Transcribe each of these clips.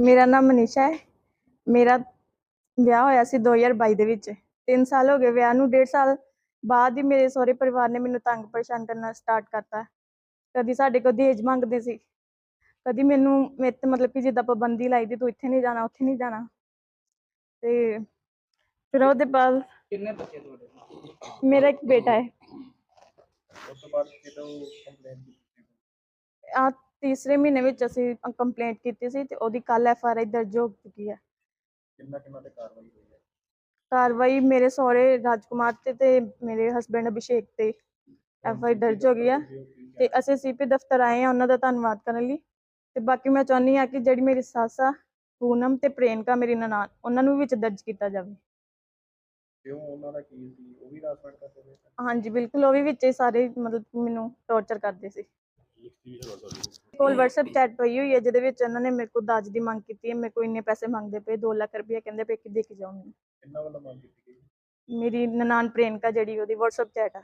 ਮੇਰਾ ਨਾਮ ਮਨੀਸ਼ਾ ਹੈ। ਮੇਰਾ ਵਿਆਹ ਹੋਇਆ ਸੀ 2022 ਦੇ ਵਿੱਚ। 3 ਸਾਲ ਹੋ ਗਏ ਵਿਆਹ ਨੂੰ। 1.5 ਸਾਲ ਬਾਅਦ ਹੀ ਮੇਰੇ ਸਹੁਰੇ ਪਰਿਵਾਰ ਨੇ ਮੈਨੂੰ ਤੰਗ ਪਰੇਸ਼ਾਨ ਕਰਨਾ ਸਟਾਰਟ ਕਰਤਾ। ਕਦੀ ਸਾਡੇ ਕੋਲ ਦਹੇਜ ਮੰਗਦੇ ਸੀ। ਕਦੀ ਮੈਨੂੰ ਮੇਰੇ ਤੇ ਮਤਲਬ ਕਿ ਜਿੱਦਾਂ ਪਾਬੰਦੀ ਲਾਈ ਦੀ ਤੂੰ ਇੱਥੇ ਨਹੀਂ ਜਾਣਾ ਉੱਥੇ ਨਹੀਂ ਜਾਣਾ। ਤੇ ਫਿਰ ਉਹਦੇ ਬਾਅਦ ਕਿੰਨੇ ਬੱਚੇ ਤੁਹਾਡੇ? ਮੇਰਾ ਇੱਕ ਬੇਟਾ ਹੈ। ਉਸ ਤੋਂ ਬਾਅਦ ਕਿਦੋਂ ਕੰਪਲੇਂਟ ਕੀਤੀ? ਆ ਤੀਸਰੇ ਮਹੀਨੇ ਵਿੱਚ ਅਸੀਂ ਕੰਪਲੇਂਟ ਕੀਤੀ ਸੀ ਤੇ ਉਹਦੀ ਕੱਲ ਐਫ ਆਰ ਆਈ ਦਰਜ ਹੋ ਚੁੱਕੀ ਹੈ। ਕਿੰਨਾ ਕਿੰਨਾ ਤੇ ਕਾਰਵਾਈ ਹੋਈ ਹੈ? ਕਾਰਵਾਈ ਮੇਰੇ ਸਹੁਰੇ ਰਾਜਕੁਮਾਰ ਤੇ ਤੇ ਮੇਰੇ ਹਸਬੰਡ ਅਭਿਸ਼ੇਕ ਤੇ ਐਫ ਆਈ ਦਰਜ ਹੋ ਗਈ ਆ ਤੇ ਅਸੀਂ ਸੀਪੀ ਦਫ਼ਤਰ ਆਏ ਆ ਉਹਨਾਂ ਦਾ ਧੰਨਵਾਦ ਕਰਨ ਲਈ। ਤੇ ਬਾਕੀ ਮੈਂ ਚਾਹੁੰਦੀ ਆ ਕਿ ਜਿਹੜੀ ਮੇਰੀ ਸੱਸ ਆ ਪੂਨਮ ਤੇ ਪ੍ਰੇਨਕਾ ਮੇਰੀ ਨਨਾਣ ਉਹਨਾਂ ਨੂੰ ਵੀ ਵਿੱਚ ਦਰਜ ਕੀਤਾ ਜਾਵੇ। ਕਿਉਂ ਉਹਨਾਂ ਦਾ ਕੀ ਸੀ? ਉਹ ਵੀ ਰਾਸਪਾਟ ਕਰਦੇ ਹੋਏ ਹਾਂਜੀ ਬਿਲਕੁਲ ਉਹ ਵੀ ਵਿੱਚ ਹੀ ਸਾਰੇ ਮਤਲਬ ਮੈਨੂੰ ਟੌਰਚਰ ਕਰਦੇ ਸੀ। ਕੋਲ WhatsApp ਚੈਟ ਪਈ ਹੋਈ ਹੈ ਜਿਹਦੇ ਵਿੱਚ ਉਹਨਾਂ ਨੇ ਮੇਰੇ ਕੋਲ ਦਾਜ ਦੀ ਮੰਗ ਕੀਤੀ ਹੈ ਮੇਰੇ ਕੋਲ ਇੰਨੇ ਪੈਸੇ ਮੰਗਦੇ ਪਏ 2 ਲੱਖ ਰੁਪਏ ਕਹਿੰਦੇ ਪਏ ਕਿ ਦੇ ਕੇ ਜਾਓ ਮੈਨੂੰ ਕਿੰਨਾ ਵੱਲੋਂ ਮੰਗ ਕੀਤੀ ਗਈ? ਮੇਰੀ ਨਨਾਣ ਪ੍ਰੇਨਕਾ ਜਿਹੜੀ ਉਹਦੀ WhatsApp ਚੈਟ ਆ।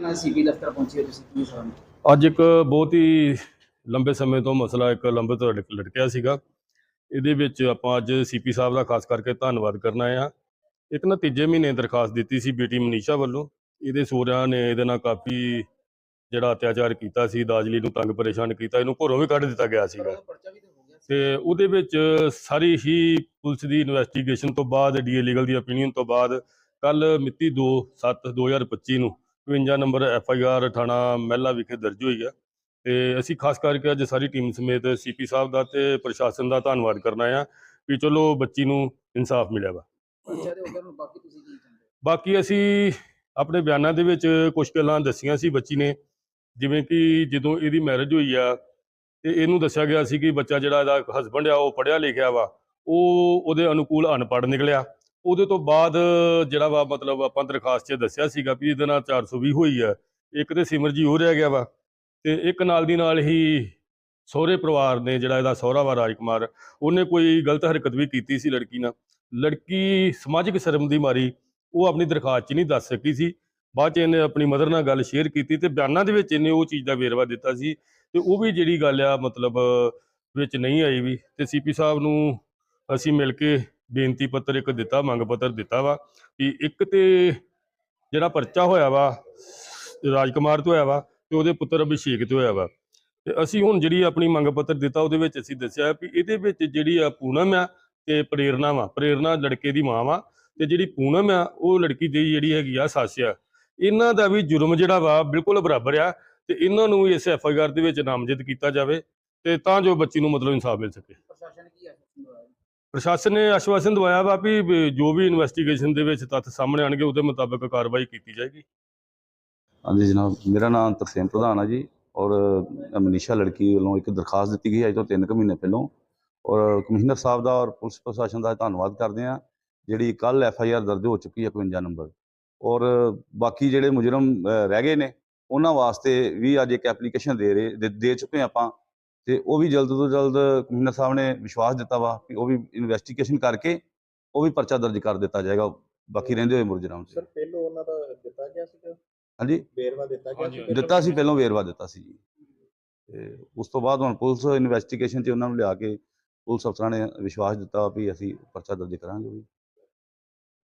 ਨਾਲ ਸੀਪੀ ਦਫ਼ਤਰ ਪਹੁੰਚੇ ਹੋ ਤੁਸੀਂ ਕੀ ਸਵਾਲ? ਅੱਜ ਇੱਕ ਬਹੁਤ ਹੀ ਲੰਬੇ ਸਮੇਂ ਤੋਂ ਮਸਲਾ ਇੱਕ ਲੰਬਿਤ ਲਟਕ- ਲਟਕਿਆ ਸੀਗਾ। ਇਹਦੇ ਵਿੱਚ ਆਪਾਂ ਅੱਜ ਸੀਪੀ ਸਾਹਿਬ ਦਾ ਖਾਸ ਕਰਕੇ ਧੰਨਵਾਦ ਕਰਨਾ ਆ। ਇੱਕ ਨਾ ਤੀਜੇ ਮਹੀਨੇ ਦਰਖਾਸਤ ਦਿੱਤੀ ਸੀ ਬੇਟੀ ਮਨੀਸ਼ਾ ਵੱਲੋਂ। ਇਹਦੇ ਸਹੁਰਿਆਂ ਨੇ ਇਹਦੇ ਨਾਲ ਕਾਫੀ ਜਿਹੜਾ ਅਤਿਆਚਾਰ ਕੀਤਾ ਸੀ ਦਾਜਲੀ ਨੂੰ ਤੰਗ ਪਰੇਸ਼ਾਨ ਕੀਤਾ ਇਹਨੂੰ ਘਰੋਂ ਵੀ ਕੱਢ ਦਿੱਤਾ ਗਿਆ ਸੀਗਾ। ਤਾਂ ਉਹਦੇ ਵਿੱਚ ਸਾਰੀ ਹੀ ਪੁਲਿਸ ਦੀ ਇਨਵੈਸਟੀਗੇਸ਼ਨ ਤੋਂ ਬਾਅਦ ਡੀਏ ਲੀਗਲ ਦੀ opinion ਤੋਂ ਬਾਅਦ ਕੱਲ ਮਿਤੀ 2/7/2025 ਨੂੰ 52 ਨੰਬਰ ਐਫ ਆਈ ਆਰ ਥਾਣਾ ਮਹਿਲਾ ਵਿਖੇ ਦਰਜ ਹੋਈ ਹੈ। ਤੇ ਅਸੀਂ ਖਾਸ ਕਰਕੇ ਅੱਜ ਸਾਰੀ ਟੀਮ ਸਮੇਤ ਸੀਪੀ ਸਾਹਿਬ ਦਾ ਤੇ ਪ੍ਰਸ਼ਾਸਨ ਦਾ ਧੰਨਵਾਦ ਕਰਨਾ ਆ ਵੀ ਚਲੋ ਬੱਚੀ ਨੂੰ ਇਨਸਾਫ ਮਿਲਿਆ ਵਾ। ਕੀ ਬਾਕੀ ਅਸੀਂ ਆਪਣੇ ਬਿਆਨਾਂ ਦੇ ਵਿੱਚ ਕੁਝ ਗੱਲਾਂ ਦੱਸੀਆਂ ਸੀ ਬੱਚੀ ਨੇ। ਜਿਵੇਂ ਕਿ ਜਦੋਂ ਇਹਦੀ ਮੈਰਿਜ ਹੋਈ ਆ, ਤੇ ਇਹਨੂੰ ਦੱਸਿਆ ਗਿਆ ਸੀ ਕਿ ਬੱਚਾ ਜਿਹੜਾ ਇਹਦਾ ਹਸਬੰਡ ਆ, ਉਹ ਪੜ੍ਹਿਆ ਲਿਖਿਆ ਵਾ, ਉਹ ਉਹਦੇ ਅਨੁਕੂਲ ਅਨਪੜ੍ਹ ਨਿਕਲਿਆ। ਉਹਦੇ ਤੋਂ ਬਾਅਦ ਜਿਹੜਾ ਵਾ, ਮਤਲਬ ਆਪਾਂ ਦਰਖਾਸਤ 'ਚ ਦੱਸਿਆ ਸੀਗਾ ਵੀ ਇਹਦੇ ਨਾਲ 420 ਹੋਈ ਆ, ਇੱਕ ਤੇ ਸਿਮਰ ਜੀ ਹੋ ਰਹਿ ਗਿਆ ਵਾ, ਤੇ ਇੱਕ ਨਾਲ ਦੀ ਨਾਲ ਹੀ ਸਹੁਰੇ ਪਰਿਵਾਰ ਨੇ ਜਿਹੜਾ ਇਹਦਾ ਸਹੁਰਾ ਵਾ, ਰਾਜਕੁਮਾਰ, ਉਹਨੇ ਕੋਈ ਗਲਤ ਹਰਕਤ ਵੀ ਕੀਤੀ ਸੀ ਲੜਕੀ ਨਾਲ। ਲੜਕੀ ਸਮਾਜਿਕ ਸ਼ਰਮ ਦੀ ਮਾਰੀ, ਉਹ ਆਪਣੀ ਦਰਖਾਸਤ 'ਚ ਨਹੀਂ ਦੱਸ ਸਕੀ ਸੀ। ਬਾਅਦ 'ਚ ਇਹਨੇ ਆਪਣੀ ਮਦਰ ਨਾਲ ਗੱਲ ਸ਼ੇਅਰ ਕੀਤੀ ਤੇ ਬਿਆਨਾਂ ਦੇ ਵਿੱਚ ਇਹਨੇ ਉਹ ਚੀਜ਼ ਦਾ ਵੇਰਵਾ ਦਿੱਤਾ ਸੀ ਤੇ ਉਹ ਵੀ ਜਿਹੜੀ ਗੱਲ ਆ ਮਤਲਬ ਵਿੱਚ ਨਹੀਂ ਆਈ ਵੀ ਤੇ ਸੀਪੀ ਸਾਹਿਬ ਨੂੰ ਅਸੀਂ ਮਿਲ ਕੇ ਬੇਨਤੀ ਪੱਤਰ ਇੱਕ ਦਿੱਤਾ, ਮੰਗ ਪੱਤਰ ਦਿੱਤਾ ਵਾ ਵੀ ਇੱਕ ਤੇ ਜਿਹੜਾ ਪਰਚਾ ਹੋਇਆ ਵਾ, ਰਾਜਕੁਮਾਰ ਤੋਂ ਹੋਇਆ ਵਾ ਤੇ ਉਹਦੇ ਪੁੱਤਰ ਅਭਿਸ਼ੇਕ ਤੋਂ ਹੋਇਆ ਵਾ। ਤੇ ਅਸੀਂ ਹੁਣ ਜਿਹੜੀ ਆਪਣੀ ਮੰਗ ਪੱਤਰ ਦਿੱਤਾ ਉਹਦੇ ਵਿੱਚ ਅਸੀਂ ਦੱਸਿਆ ਵੀ ਇਹਦੇ ਵਿੱਚ ਜਿਹੜੀ ਆ ਪੂਨਮ ਆ ਤੇ ਪ੍ਰੇਰਨਾ ਵਾ, ਪ੍ਰੇਰਨਾ ਲੜਕੇ ਦੀ ਮਾਂ ਵਾ ਤੇ ਜਿਹੜੀ ਪੂਨਮ ਆ ਉਹ ਲੜਕੀ ਦੀ ਜਿਹੜੀ ਹੈਗੀ ਆ ਸੱਸ ਆ। ਇਹਨਾਂ ਦਾ ਵੀ ਜੁਰਮ ਜਿਹੜਾ ਵਾ ਬਿਲਕੁਲ ਬਰਾਬਰ ਆ ਤੇ ਇਹਨਾਂ ਨੂੰ ਵੀ ਇਸ ਐਫ ਆਈ ਆਰ ਦੇ ਵਿੱਚ ਨਾਮਜ਼ਦ ਕੀਤਾ ਜਾਵੇ ਤੇ ਤਾਂ ਜੋ ਬੱਚੀ ਨੂੰ ਮਤਲਬ ਇਨਸਾਫ ਮਿਲ ਸਕੇ। ਪ੍ਰਸ਼ਾਸਨ ਕੀ ਆਸ਼ਵਾਸਨ ਦਵਾਇਆ? ਪ੍ਰਸ਼ਾਸਨ ਨੇ ਆਸ਼ਵਾਸਨ ਦਵਾਇਆ ਵਾ ਵੀ ਜੋ ਵੀ ਇਨਵੈਸਟੀਗੇਸ਼ਨ ਦੇ ਵਿੱਚ ਤੱਥ ਸਾਹਮਣੇ ਆਣਗੇ ਉਹਦੇ ਮੁਤਾਬਕ ਕਾਰਵਾਈ ਕੀਤੀ ਜਾਏਗੀ। ਹਾਂਜੀ ਜਨਾਬ ਮੇਰਾ ਨਾਮ ਤਰਸੇਮ ਪ੍ਰਧਾਨ ਹੈ ਜੀ ਔਰ ਮਨੀਸ਼ਾ ਲੜਕੀ ਵੱਲੋਂ ਇੱਕ ਦਰਖਾਸਤ ਦਿੱਤੀ ਗਈ ਹੈ ਅੱਜ ਤੋਂ 3 ਕੁ ਮਹੀਨੇ ਪਹਿਲਾਂ ਔਰ ਕਮਿਸ਼ਨਰ ਸਾਹਿਬ ਦਾ ਔਰ ਪੁਲਿਸ ਪ੍ਰਸ਼ਾਸਨ ਦਾ ਧੰਨਵਾਦ ਕਰਦੇ ਹਾਂ ਜਿਹੜੀ ਕੱਲ ਐਫ ਆਈ ਆਰ ਦਰਜ ਹੋ ਚੁੱਕੀ ਹੈ 51 ਨੰਬਰ। ਔਰ ਬਾਕੀ ਜਿਹੜੇ ਮੁਜਰਮ ਰਹਿ ਗਏ ਨੇ ਉਹਨਾਂ ਵਾਸਤੇ ਵੀ ਅੱਜ ਇੱਕ ਐਪਲੀਕੇਸ਼ਨ ਦੇ ਰਹੇ ਦੇ- ਚੁੱਕੇ ਆਪਾਂ। ਤੇ ਉਹ ਵੀ ਜਲਦ ਤੋਂ ਜਲਦ ਕਮਿਸ਼ਨਰ ਸਾਹਿਬ ਨੇ ਵਿਸ਼ਵਾਸ ਦਿੱਤਾ ਵਾ ਕਿ ਉਹ ਵੀ ਇਨਵੈਸਟੀਗੇਸ਼ਨ ਕਰਕੇ ਉਹ ਵੀ ਪਰਚਾ ਦਰਜ ਕਰ ਦਿੱਤਾ ਜਾਏਗਾ। ਬਾਕੀ ਰਹਿੰਦੇ ਹੋਏ ਮੁਜਰਮ ਸਰ ਪਹਿਲੋਂ ਉਹਨਾਂ ਦਾ ਦਿੱਤਾ ਗਿਆ ਸੀ ਹਾਂਜੀ? ਬੇਰਵਾ ਦਿੱਤਾ ਗਿਆ ਸੀ ਦਿੱਤਾ ਸੀ ਪਹਿਲਾਂ ਵੇਰਵਾ ਦਿੱਤਾ ਸੀ ਜੀ। ਤੇ ਉਸ ਤੋਂ ਬਾਅਦ ਹੁਣ ਪੁਲਿਸ ਇਨਵੈਸਟੀਗੇਸ਼ਨ 'ਚ ਉਹਨਾਂ ਨੂੰ ਲਿਆ ਕੇ ਪੁਲਿਸ ਅਫਸਰਾਂ ਨੇ ਵਿਸ਼ਵਾਸ ਦਿੱਤਾ ਵੀ ਅਸੀਂ ਪਰਚਾ ਦਰਜ ਕਰਾਂਗੇ ਵੀ।